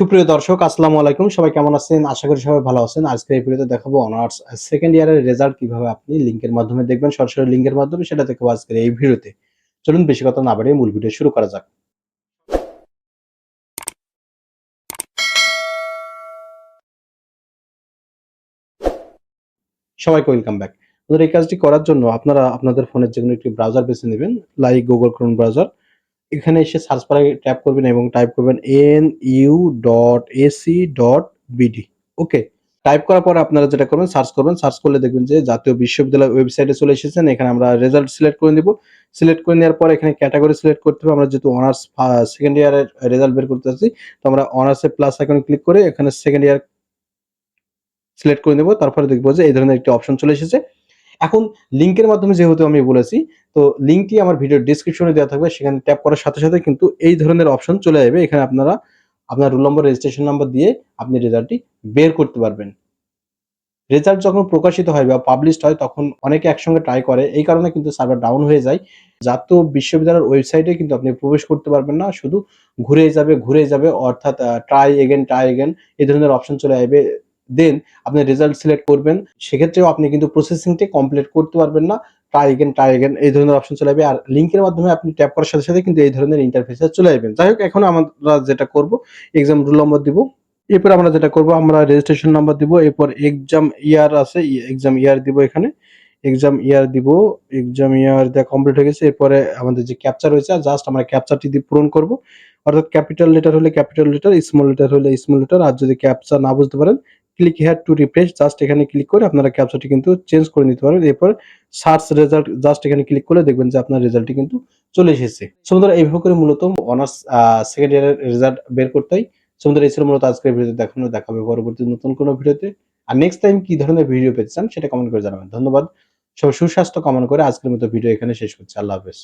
সুপ্রিয় দর্শক, আসসালামু আলাইকুম। সবাই কেমন আছেন? আশা করি সবাই ভালো আছেন। আজকে এই ভিডিওতে দেখাবো অনার্স সেকেন্ড ইয়ারের রেজাল্ট কীভাবে আপনি লিংকের মাধ্যমে দেখবেন। সরাসরি লিংকের মাধ্যমে সেটা দেখাবো আজকের এই ভিডিওতে। চলুন, বেশি কথা না বাড়িয়ে মূল ভিডিও শুরু করা যাক। সবাইকে ওয়েলকাম ব্যাক আমাদের এই কাজটি করার জন্য আপনারা আপনাদের ফোনের যেকোনো একটি ব্রাউজার বেছে নেবেন লাইক গুগল ক্রোম ব্রাউজার এখানে এসে সার্চ বারে ট্যাপ করবেন এবং টাইপ করবেন N U dot AC dot BD okay type করার পর আপনারা যেটা করবেন সার্চ করবেন সার্চ করলে দেখবেন যে জাতীয় বিশ্ববিদ্যালয় ওয়েবসাইটে চলে এসেছেন, এখানে আমরা রেজাল্ট সিলেক্ট করে নিব। সিলেক্ট করে নেওয়ার পর এখানে ক্যাটাগরি সিলেক্ট করতে হবে। আমরা যেহেতু অনার্স সেকেন্ড ইয়ারের রেজাল্ট বের করতে চাচ্ছি, তো আমরা অনার্সে প্লাস আইকনে ক্লিক করে এখানে সেকেন্ড ইয়ার সিলেক্ট করে নেব। তারপরে দেখব যে এই ধরনের একটি অপশন চলে এসেছে। এখন লিঙ্কের মাধ্যমে যেহেতু আমি বলেছি, তো লিঙ্কটি আমার ভিডিওর ডিসক্রিপশনে দেওয়া থাকবে, সেখানে ট্যাপ করার সাথে সাথে কিন্তু এই ধরনের অপশন চলে যাবে এখানে আপনারা আপনার রোল নম্বর রেজিস্ট্রেশন নাম্বার দিয়ে আপনি রেজাল্টটি বের করতে পারবেন। রেজাল্ট যখন প্রকাশিত হয় বা পাবলিশড হয়, তখন অনেকে একসঙ্গে ট্রাই করে। এই কারণে কিন্তু সার্ভার ডাউন হয়ে যায়। জাতীয় বিশ্ববিদ্যালয়ের ওয়েবসাইটে কিন্তু আপনি প্রবেশ করতে পারবেন না। শুধু ঘুরে যাবে ঘুরে যাবে, অর্থাৎ ট্রাই এগেন ট্রাই এগেন এই ধরনের অপশন চলে আসবে। দেন আপনি রেজাল্ট সিলেক্ট করবেন, সেক্ষেত্রেও আপনি কিন্তু প্রসেসিংটি কমপ্লিট করতে পারবেন না। ট্রাই এগেন ট্রাই এগেন এই ধরনের অপশন চলে আসবে। আর লিঙ্কের মাধ্যমে আপনি ট্যাপ করার সাথে সাথে কিন্তু এই ধরনের ইন্টারফেসে চলে আসবেন যাই হোক, এখন আমরা যেটা করব এক্সাম রুল নম্বর দিব। এরপর আমরা যেটা করব, আমরা রেজিস্ট্রেশন নাম্বার দিব। এরপর এক্সাম ইয়ার আছে এক্সাম ইয়ার দিব এখানে। এক্সাম ইয়ার দিব এক্সাম ইয়ার দেওয়া কমপ্লিট হয়ে গেছে। এরপরে আমাদের যে ক্যাপচার রয়েছে জাস্ট আমরা ক্যাপচারটি দিয়ে পূরণ করব। অর্থাৎ ক্যাপিটাল লেটার হলে ক্যাপিটাল লেটার স্মল লেটার হলে স্মল লেটার আর যদি ক্যাপচার না বুঝতে পারেন click here to refresh just এখানে ক্লিক করে আপনারা ক্যাপচারটি কিন্তু চেঞ্জ করে নিতে পারবেন। এরপর সার্চ রেজাল্ট জাস্ট এখানে ক্লিক করলে দেখবেন যে আপনার রেজাল্টটি কিন্তু চলে এসেছে। সুন্দর এইভাবে করে মূলত অনার্স সেকেন্ড ইয়ারের রেজাল্ট বের করতে হয়। সুন্দর এই ছিল মূলত আজকের ভিডিওতে দেখানো। দেখাবে পরবর্তী নতুন কোনো ভিডিওতে আর নেক্সট টাইম কি ধরনের ভিডিও পেতে চান সেটা কমেন্ট করে জানাবেন। ধন্যবাদ। সব সুস্বাস্থ্য কামনা করে আজকের মতো ভিডিও এখানে শেষ করছি। আল্লাহ হাফেজ।